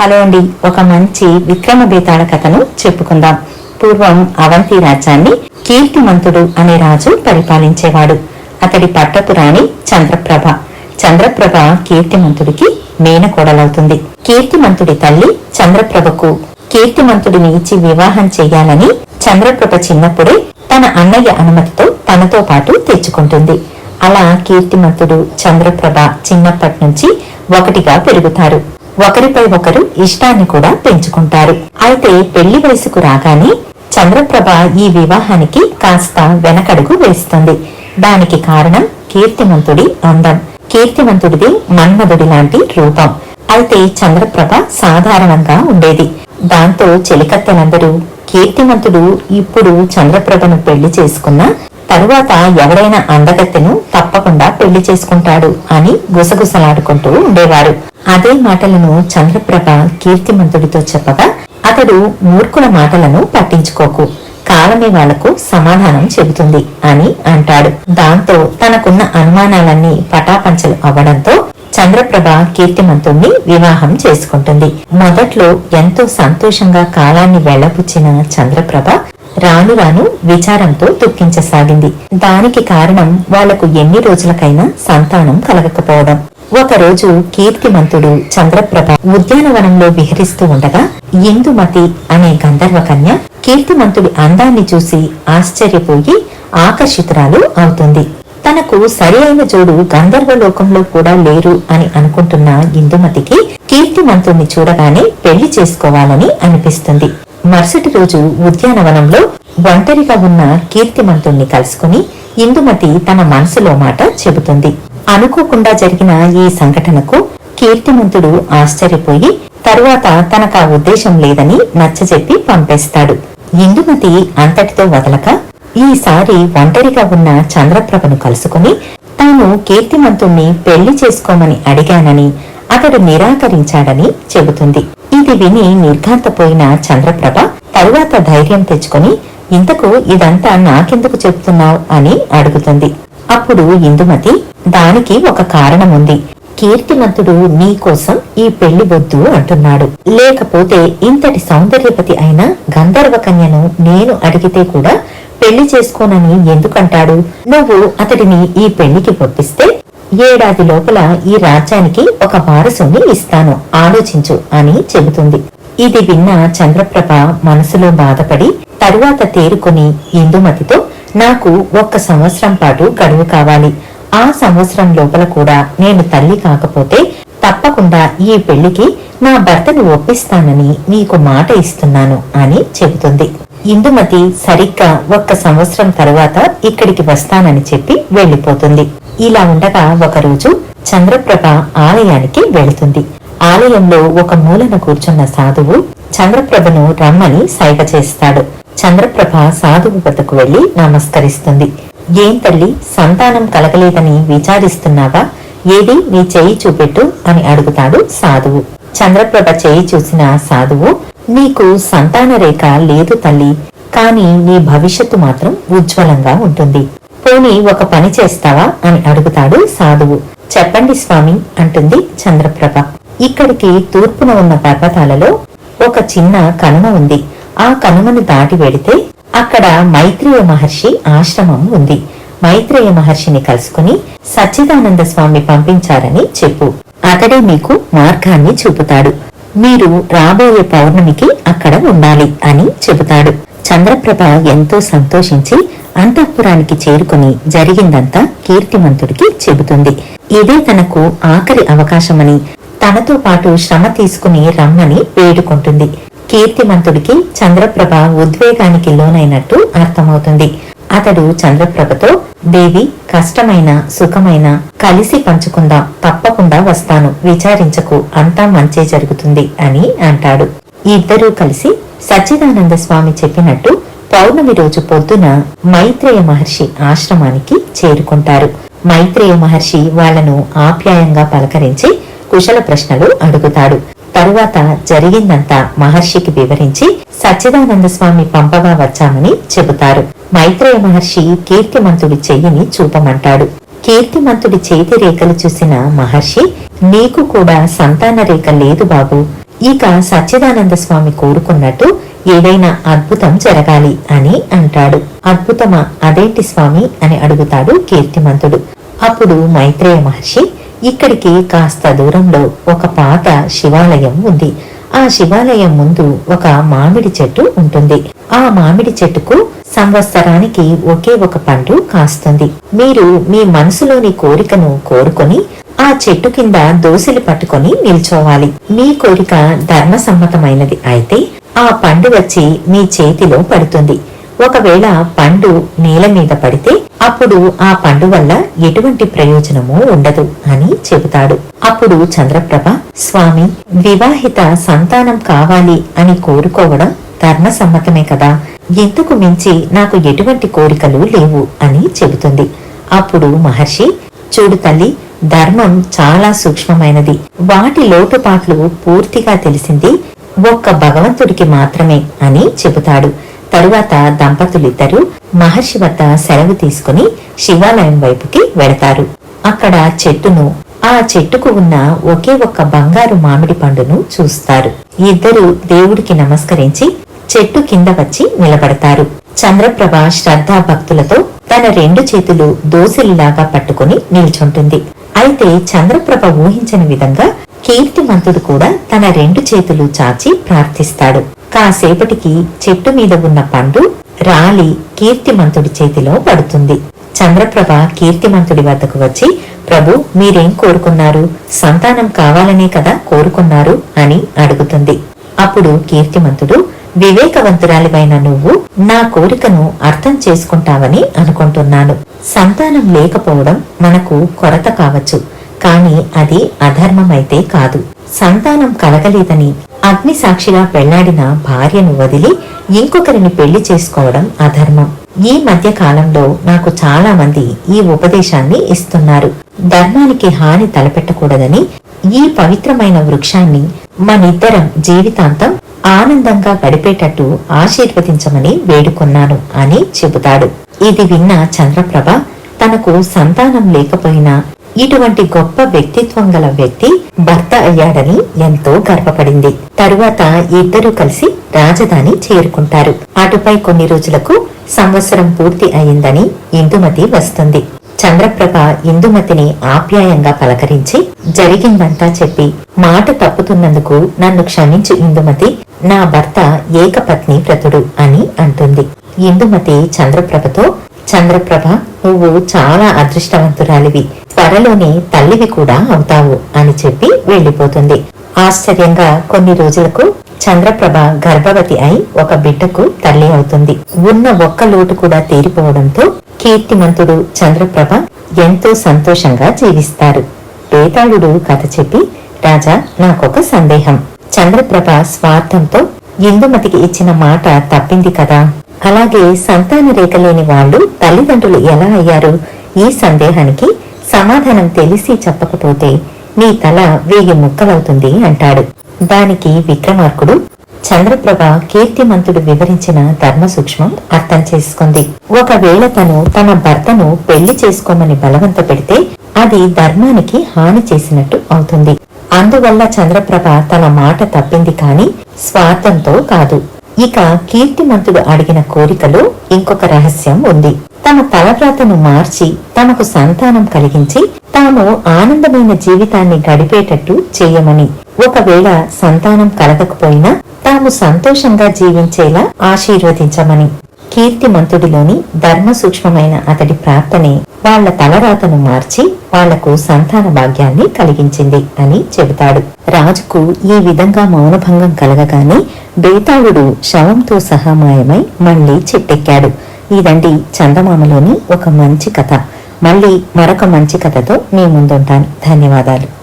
Hello అండి ఒక మంచి విక్రమ బేతాళ కథను చెప్పుకుందాం. పూర్వం అవంతి రాజ్యాన్ని కీర్తిమంతుడు అనే రాజు పరిపాలించేవాడు. అతడి పట్టపు రాణి చంద్రప్రభ. చంద్రప్రభ కీర్తిమంతుడికి మేనకోడలవుతుంది కీర్తిమంతుడి తల్లి చంద్రప్రభకు కీర్తిమంతుడిని ఇచ్చి వివాహం చేయాలని చంద్రప్రభ చిన్నప్పుడే తన అన్నయ్య అనుమతితో తనతో పాటు తెచ్చుకుంటుంది. అలా కీర్తిమంతుడు చంద్రప్రభ చిన్నప్పటి నుంచి ఒకటిగా పెరుగుతారు. ఒకరిపై ఒకరు ఇష్టాన్ని కూడా పెంచుకుంటారు. అయితే పెళ్ళి వయసుకు రాగానే చంద్రప్రభ ఈ వివాహానికి కాస్త వెనకడుగు వేస్తుంది. దానికి కారణం కీర్తిమంతుడి అందం. కీర్తిమంతుడిది మన్మధుడి లాంటి రూపం. అయితే చంద్రప్రభ సాధారణంగా ఉండేది. దాంతో చెలికత్తెలందరూ కీర్తిమంతుడు ఇప్పుడు చంద్రప్రభను పెళ్ళి చేసుకున్నా తరువాత ఎవరైనా అందగత్తెను తప్పకుండా పెళ్ళి చేసుకుంటాడు అని గుసగుసలాడుకుంటూ ఉండేవారు. అదే మాటలను చంద్రప్రభ కీర్తిమంతుడితో చెప్పగా అతడు మూర్ఖుల మాటలను పట్టించుకోకు. కాలమే వాళ్ళకు సమాధానం చెబుతుంది అని అంటాడు. దాంతో తనకున్న అనుమానాలన్నీ పటాపంచలు అవ్వడంతో చంద్రప్రభ కీర్తిమంతుణ్ణి వివాహం చేసుకుంటుంది. మొదట్లో ఎంతో సంతోషంగా కాలాన్ని వెళ్ళపుచ్చిన చంద్రప్రభ రాను రాను విచారంతో దుఃఖించసాగింది. దానికి కారణం వాళ్ళకు ఎన్ని రోజులకైనా సంతానం కలగకపోవడం. ఒకరోజు కీర్తిమంతుడు చంద్రప్రభ ఉద్యానవనంలో విహరిస్తూ ఉండగా ఇందుమతి అనే గంధర్వ కన్య కీర్తిమంతుడి అందాన్ని చూసి ఆశ్చర్యపోయి ఆకర్షితురాలు అవుతుంది. తనకు సరి అయిన జోడు గంధర్వ లోకంలో కూడా లేరు అని అనుకుంటున్న ఇందుమతికి కీర్తిమంతుణ్ణి చూడగానే పెళ్ళి చేసుకోవాలని అనిపిస్తుంది. మరుసటి రోజు ఉద్యానవనంలో ఒంటరిగా ఉన్న కీర్తిమంతుణ్ణి కలుసుకుని ఇందుమతి తన మనసులో మాట చెబుతుంది. అనుకోకుండా జరిగిన ఈ సంఘటనకు కీర్తిమంతుడు ఆశ్చర్యపోయి తరువాత తనకా ఉద్దేశం లేదని నచ్చజెప్పి పంపేస్తాడు. ఇందుమతి అంతటితో వదలక ఈసారి ఒంటరిగా ఉన్న చంద్రప్రభను కలుసుకుని తాను కీర్తిమంతుణ్ణి పెళ్ళి చేసుకోమని అడిగానని అతడు నిరాకరించాడని చెబుతుంది. ఇది విని నిర్ఘాంతపోయిన చంద్రప్రభ తరువాత ధైర్యం తెచ్చుకొని ఇంతకు ఇదంతా నాకెందుకు చెబుతున్నావు అని అడుగుతుంది. అప్పుడు ఇందుమతి దానికి ఒక కారణం ఉంది కీర్తిమంతుడు నీకోసం ఈ పెళ్ళి వద్దు అంటున్నాడు. లేకపోతే ఇంతటి సౌందర్యపతి అయిన గంధర్వకన్యను నేను అడిగితే కూడా పెళ్ళి చేసుకోనని ఎందుకంటాడు? నువ్వు అతడిని ఈ పెళ్ళికి పంపిస్తే ఏడాది లోపల ఈ రాజ్యానికి ఒక వారసుని ఇస్తాను. ఆలోచించు అని చెబుతుంది. ఇది విన్న చంద్రప్రభ మనసులో బాధపడి తరువాత తేరుకుని ఇందుమతితో నాకు ఒక్క సంవత్సరం పాటు గడువు కావాలి. ఆ సంవత్సరం లోపల కూడా నేను తల్లి కాకపోతే తప్పకుండా ఈ పెళ్ళికి నా భర్తను ఒప్పిస్తానని నీకు మాట ఇస్తున్నాను అని చెబుతుంది. ఇందుమతి సరిగ్గా ఒక్క సంవత్సరం తరువాత ఇక్కడికి వస్తానని చెప్పి వెళ్ళిపోతుంది ఇలా ఉండగా ఒకరోజు చంద్రప్రభ ఆలయానికి వెళుతుంది. ఆలయంలో ఒక మూలన కూర్చున్న సాధువు చంద్రప్రభను రమ్మని సైగ చేస్తాడు. చంద్రప్రభ సాధువు వద్దకు వెళ్ళి నమస్కరిస్తుంది. ఏం తల్లి సంతానం కలగలేదని విచారిస్తున్నావా? ఏది నీ చేయి చూపెట్టు అని అడుగుతాడు సాధువు. చంద్రప్రభ చేయి చూసిన సాధువు నీకు సంతాన రేఖ లేదు తల్లి కాని నీ భవిష్యత్తు మాత్రం ఉజ్వలంగా ఉంటుంది. పోనీ ఒక పని చేస్తావా? అని అడుగుతాడు సాధువు. చెప్పండి స్వామి అంటుంది చంద్రప్రభ. ఇక్కడికి తూర్పున ఉన్న పర్వతాలలో ఒక చిన్న కనుమ ఉంది. ఆ కనుమను దాటి వెడితే అక్కడ మైత్రేయ మహర్షి ఆశ్రమం ఉంది. మైత్రేయ మహర్షిని కలుసుకుని సచ్చిదానంద స్వామి పంపించారని చెప్పు. అతడే మీకు మార్గాన్ని చూపుతాడు. మీరు రాబోయే పౌర్ణమికి అక్కడ ఉండాలి అని చెబుతాడు. చంద్రప్రభ ఎంతో సంతోషించి అంతఃపురానికి చేరుకుని జరిగిందంతా కీర్తిమంతుడికి చెబుతుంది. ఇదే తనకు ఆఖరి అవకాశమని తనతో పాటు శ్రమ తీసుకుని రమ్మని వేడుకుంటుంది. కీర్తిమంతుడికి చంద్రప్రభ ఉద్వేగానికి లోనైనట్టు అర్థమవుతుంది. అతడు చంద్రప్రభతో దేవి కష్టమైన సుఖమైన కలిసి పంచుకుందాం తప్పకుండా వస్తాను విచారించకు అంతా మంచే జరుగుతుంది అని అంటాడు. ఇద్దరూ కలిసి సచ్చిదానంద స్వామి చెప్పినట్టు పౌర్ణమి రోజు పొద్దున మైత్రేయ మహర్షి ఆశ్రమానికి చేరుకుంటారు. మైత్రేయ మహర్షి వాళ్ళను ఆప్యాయంగా పలకరించి కుశల ప్రశ్నలు అడుగుతాడు. తరువాత జరిగిందంతా మహర్షికి వివరించి సచ్చిదానంద స్వామి పంపగా వచ్చామని చెబుతారు. మైత్రేయ మహర్షి కీర్తిమంతుడి చెయ్యిని చూపమంటాడు. కీర్తిమంతుడి చేతి రేఖలు చూసిన మహర్షి నీకు కూడా సంతాన రేఖ లేదు బాబు. ఇక సచ్చిదానంద స్వామి కోరుకున్నట్టు ఏదైనా అద్భుతం జరగాలి అని అంటాడు. అద్భుతమా? అదేంటి స్వామి? అని అడుగుతాడు కీర్తిమంతుడు. అప్పుడు మైత్రేయ మహర్షి ఇక్కడికి కాస్త దూరంలో ఒక పాత శివాలయం ఉంది. ఆ శివాలయం ముందు ఒక మామిడి చెట్టు ఉంటుంది. ఆ మామిడి చెట్టుకు సంవత్సరానికి ఒకే ఒక పండు కాస్తుంది. మీరు మీ మనసులోని కోరికను కోరుకొని ఆ చెట్టు కింద దోశలు పట్టుకొని నిల్చోవాలి. మీ కోరిక ధర్మసమ్మతమైనది అయితే ఆ పండు వచ్చి మీ చేతిలో పడుతుంది. ఒకవేళ పండు నేల మీద పడితే అప్పుడు ఆ పండు వల్ల ఎటువంటి ప్రయోజనము ఉండదు అని చెబుతాడు. అప్పుడు చంద్రప్రభ స్వామి వివాహిత సంతానం కావాలి అని కోరుకోవడం ధర్మసమ్మతమే కదా. ఇందుకు మించి నాకు ఎటువంటి కోరికలు లేవు అని చెబుతుంది. అప్పుడు మహర్షి చూడు తల్లి ధర్మం చాలా సూక్ష్మమైనది. వాటి లోటుపాట్లు పూర్తిగా తెలిసింది ఒక్క భగవంతుడికి మాత్రమే అని చెబుతాడు. తరువాత దంపతులిద్దరూ మహర్షి వద్ద సెలవు తీసుకుని శివాలయం వైపుకి వెళతారు. అక్కడ చెట్టును ఆ చెట్టుకు ఉన్న ఒకే ఒక్క బంగారు మామిడి పండును చూస్తారు. ఇద్దరు దేవుడికి నమస్కరించి చెట్టు కింద వచ్చి నిలబడతారు. చంద్రప్రభ శ్రద్ధా భక్తులతో తన రెండు చేతులు దోసిలిలాగా పట్టుకుని నిల్చుంటుంది. అయితే చంద్రప్రభ ఊహించని విధంగా కీర్తిమంతుడు కూడా తన రెండు చేతులు చాచి ప్రార్థిస్తాడు. కాసేపటికి చెట్టు మీద ఉన్న పండు రాలి కీర్తిమంతుడి చేతిలో పడుతుంది. చంద్రప్రభ కీర్తిమంతుడి వద్దకు వచ్చి ప్రభు మీరేం కోరుకున్నారు? సంతానం కావాలనే కదా కోరుకున్నారు? అని అడుగుతుంది. అప్పుడు కీర్తిమంతుడు వివేకవంతురాలివైన నువ్వు నా కోరికను అర్థం చేసుకుంటావని అనుకుంటున్నాను. సంతానం లేకపోవడం మనకు కొరత కావచ్చు కాని అది అధర్మమైతే కాదు. సంతానం కలగలేదని అగ్ని సాక్షిగా పెళ్ళాడిన భార్యను వదిలి ఇంకొకరిని పెళ్ళి చేసుకోవడం అధర్మం. ఈ మధ్య కాలంలో నాకు చాలా మంది ఈ ఉపదేశాన్ని ఇస్తున్నారు. ధర్మానికి హాని తలపెట్టకూడదని ఈ పవిత్రమైన వృక్షాన్ని మనిద్దరం జీవితాంతం ఆనందంగా గడిపేటట్టు ఆశీర్వదించమని వేడుకున్నాను అని చెబుతాడు. ఇది విన్న చంద్రప్రభ తనకు సంతానం లేకపోయినా ఇటువంటి గొప్ప వ్యక్తిత్వం గల వ్యక్తి భర్త అయ్యాడని ఎంతో గర్వపడింది. తరువాత ఇద్దరూ కలిసి రాజధాని చేరుకుంటారు. అటుపై కొన్ని రోజులకు సంవత్సరం పూర్తి అయిందని ఇందుమతి వస్తుంది. చంద్రప్రభ ఇందుమతిని ఆప్యాయంగా పలకరించి జరిగిందంతా చెప్పి మాట తప్పుతున్నందుకు నన్ను క్షమించు ఇందుమతి నా భర్త ఏకపత్ని వ్రతుడు అని అంటుంది. ఇందుమతి చంద్రప్రభతో చంద్రప్రభ నువ్వు చాలా అదృష్టవంతురాలివి. త్వరలోనే తల్లివి కూడా అవుతావు అని చెప్పి వెళ్ళిపోతుంది ఆశ్చర్యంగా కొన్ని రోజులకు చంద్రప్రభ గర్భవతి అయి ఒక బిడ్డకు తల్లి అవుతుంది. ఉన్న ఒక్క లోటు కూడా తీరిపోవడంతో కీర్తిమంతుడు చంద్రప్రభ ఎంతో సంతోషంగా జీవిస్తారు. పేతాళుడు కథ చెప్పి రాజా నాకొక సందేహం. చంద్రప్రభ స్వార్థంతో ఇందుమతికి ఇచ్చిన మాట తప్పింది కదా. అలాగే సంతాన రేఖ లేని వాళ్ళు తల్లిదండ్రులు ఎలా అయ్యారు? ఈ సందేహానికి సమాధానం తెలిసి చెప్పకపోతే నీ తల వేగి ముక్కలవుతుంది అంటాడు. దానికి విక్రమార్కుడు చంద్రప్రభ కీర్తిమంతుడు వివరించిన ధర్మ సూక్ష్మం అర్థం చేసుకుంది. ఒకవేళ తను తన భర్తను పెళ్ళి చేసుకోమని బలవంత పెడితే అది ధర్మానికి హాని చేసినట్టు అవుతుంది. అందువల్ల చంద్రప్రభ తన మాట తప్పింది కాని స్వార్థంతో కాదు. ఇక కీర్తిమంతుడు అడిగిన కోరికలో ఇంకొక రహస్యం ఉంది. తమ తలప్రాతను మార్చి తమకు సంతానం కలిగించి తాము ఆనందమైన జీవితాన్ని గడిపేటట్టు చేయమని. ఒకవేళ సంతానం కలగకపోయినా తాము సంతోషంగా జీవించేలా ఆశీర్వదించమని. కీర్తిమంతుడిలోని ధర్మ సూక్ష్మమైన అతడి ప్రార్థనే వాళ్ళ తలరాతను మార్చి వాళ్ళకు సంతాన భాగ్యాన్ని కలిగించింది అని చెబుతాడు. రాజుకు ఈ విధంగా మౌనభంగం కలగగానే బేతాళుడు శవంతో సహా మాయమై మళ్ళీ చెట్టెక్కాడు. ఇదండి చందమామలోని ఒక మంచి కథ. మళ్ళీ మరొక మంచి కథతో మీ ముందుంటాను. ధన్యవాదాలు.